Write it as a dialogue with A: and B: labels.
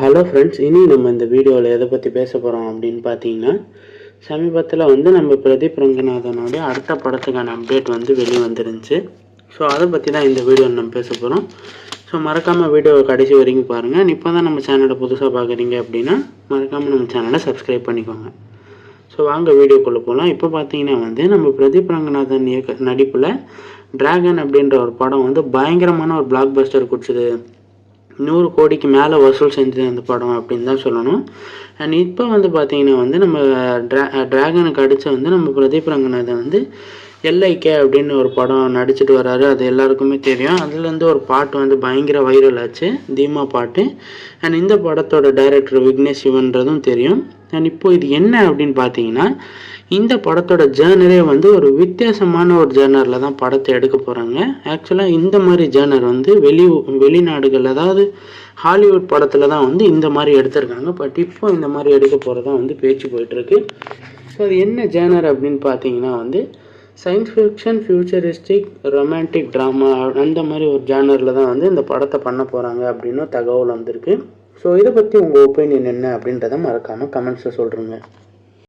A: Hello friends இனி நம்ம இந்த வீடியோவில் எதை பற்றி பேச போகிறோம் அப்படின்னு பார்த்தீங்கன்னா சமீபத்தில் வந்து நம்ம பிரதீப் ரங்கநாதனுடைய அடுத்த படத்துக்கான அப்டேட் வந்து வெளியே வந்துருந்துச்சு ஸோ அதை பற்றி தான் இந்த வீடியோவில் நம்ம பேச போகிறோம் ஸோ மறக்காமல் வீடியோவை கடைசி வரைக்கும் பாருங்கள் இப்போ தான் நம்ம சேனலை புதுசாக பார்க்குறீங்க அப்படின்னா மறக்காமல் நம்ம சேனலை சப்ஸ்கிரைப் பண்ணிக்கோங்க. ஸோ வாங்க வீடியோக்குள்ளே போகலாம் இப்போ பார்த்தீங்கன்னா வந்து நம்ம பிரதீப் ரங்கநாதன் இயக்க நடிப்பில் டிராகன் அப்படின்ற ஒரு படம் வந்து பயங்கரமான ஒரு பிளாக் பஸ்டர் குடிச்சது. நூறு கோடிக்கு மேலே வசூல் செஞ்சது அந்த படம் அப்படின்னு தான் சொல்லணும். அண்ட் இப்போ வந்து பார்த்தீங்கன்னா வந்து நம்ம ட்ரா ட்ராகனுக்கு அடித்த வந்து நம்ம பிரதீப் ரங்கநாதன் வந்து எல்ஐகே அப்படின்னு ஒரு படம் நடிச்சிட்டு வராரு அது எல்லாருக்குமே தெரியும். அதுலேருந்து ஒரு பாட்டு வந்து பயங்கர வைரல் ஆச்சு தீமா பாட்டு. அண்ட் இந்த படத்தோட டைரக்டர் விக்னேஷ் சிவன்றதும் தெரியும். அண்ட் இப்போ இது என்ன அப்படின்னு பார்த்தீங்கன்னா இந்த படத்தோட ஜேர்னரே வந்து ஒரு வித்தியாசமான ஒரு ஜேர்னரில் தான் படத்தை எடுக்க போகிறாங்க ஆக்சுவலாக இந்த மாதிரி ஜேர்னர் வந்து வெளி வெளிநாடுகள் அதாவது ஹாலிவுட் படத்தில் தான் வந்து இந்த மாதிரி எடுத்திருக்காங்க. பட் இப்போ இந்த மாதிரி எடுக்க போகிறதா வந்து பேச்சு போயிட்டுருக்கு ஸோ அது என்ன ஜேர்னர் அப்படின்னு பார்த்தீங்கன்னா வந்து science fiction futuristic romantic drama அந்த மாதிரி ஒரு ஜானரில் தான் வந்து இந்த படத்தை பண்ண போகிறாங்க அப்படின்னு தகவல் வந்திருக்கு. ஸோ இதை பற்றி உங்கள் ஒப்பீனியன் என்ன அப்படின்றத மறக்காமல் கமெண்ட்ஸில் சொல்கிறேங்க